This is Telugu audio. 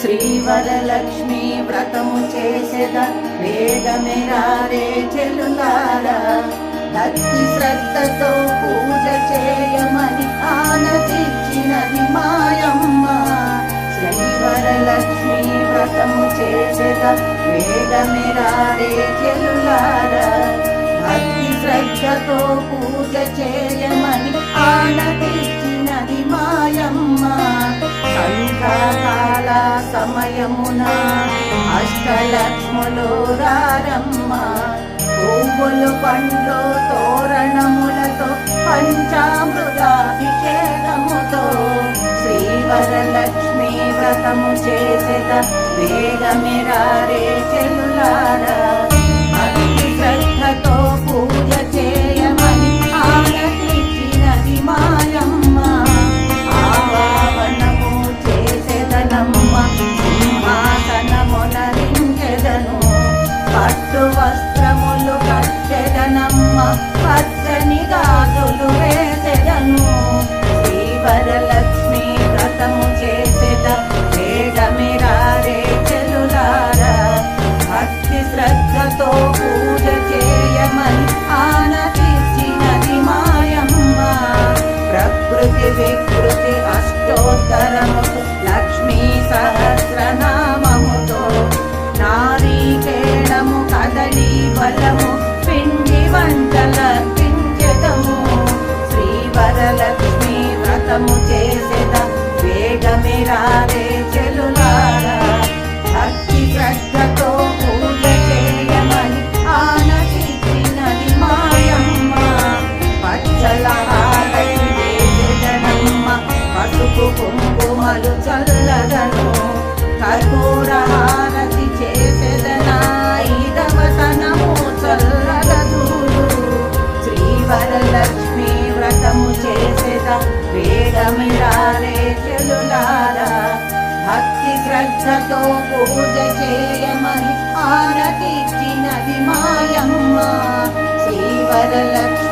శ్రీవరలక్ష్మి వ్రతము చేసేద వేగమెరారే చెలులారా భక్తి శ్రద్ధతో పూజ చేయమని ఆనతిచ్చినది మాయమ్మ శ్రీవరలక్ష్మి వ్రతము చేసేద వేగమెరారే చెలులారా భక్తి శ్రద్ధతో పూజ చే సమయమున అష్టలక్ష్ములు రారమ్మ. పువ్వులు పండ్లు తోరణములతో పంచామృతాభిషేకముతో శ్రీవరలక్ష్మి వ్రతము చేసేద వేగమిరారే చెలులారా పట్టు వస్త్రములు కట్టెదనమ్మ పచ్చని గాజులు వేసెదను. శ్రీవరలక్ష్మి వ్రతము చేసెద వేగమిరారే చెలులారా. భక్తి శ్రద్ధతో పూజ చేయమని ఆనతిచ్చినది మాయమ్మ. ప్రకృతి వికృతి అష్టోత్తరముకు చేసేద వేగమిరారే చెలులారా భక్తి శ్రద్ధతో పూజ చేయమని ఆనతిచ్చినది మాయమ్మ. పచ్చల హారతి వేసెదనమ్మ పసుపు కుంకుమలు చల్లదను. కర్పూర హారతి చేసెదనాయిదవతనము చల్లగదూరు శ్రీవరలక్ష్మి వ్రతము చేసేద వేగమిరారే శ్రద్ధతో పూజ చేయమని ఆనతిచ్చినది మాయమ్మ శ్రీవరలక్ష్మి